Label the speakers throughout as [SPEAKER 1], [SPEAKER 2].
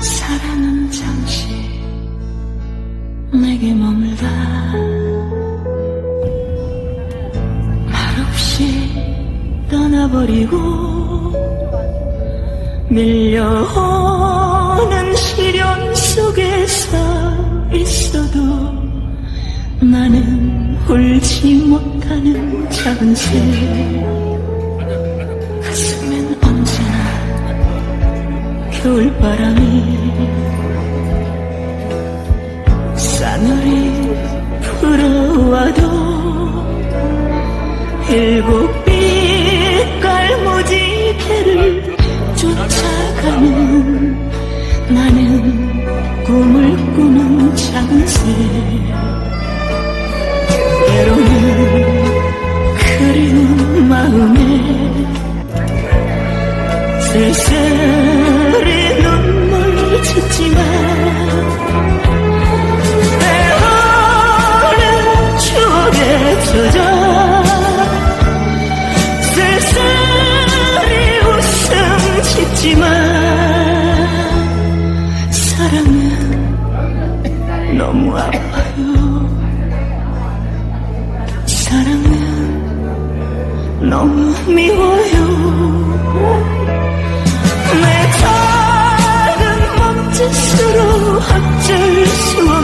[SPEAKER 1] 사랑은 잠시 내게 머물다 떠나버리고 밀려오는 시련 속에 서 있어도 나는 울지 못하는 작은 새. 가슴엔 언제나 겨울바람이 싸늘히 불어와도 쫓아가는 나는 꿈을 꾸는 장새 때로는 그리운 마음에 쓸쓸히 눈물 짓지만 때로는 추억에 젖어 너무 아파요 사랑은 너무 미워요. 내 작은 몸짓으로 어쩔 수 없는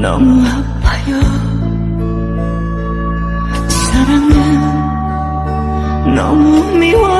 [SPEAKER 1] 너무 아파요. 사랑은 너무 미워요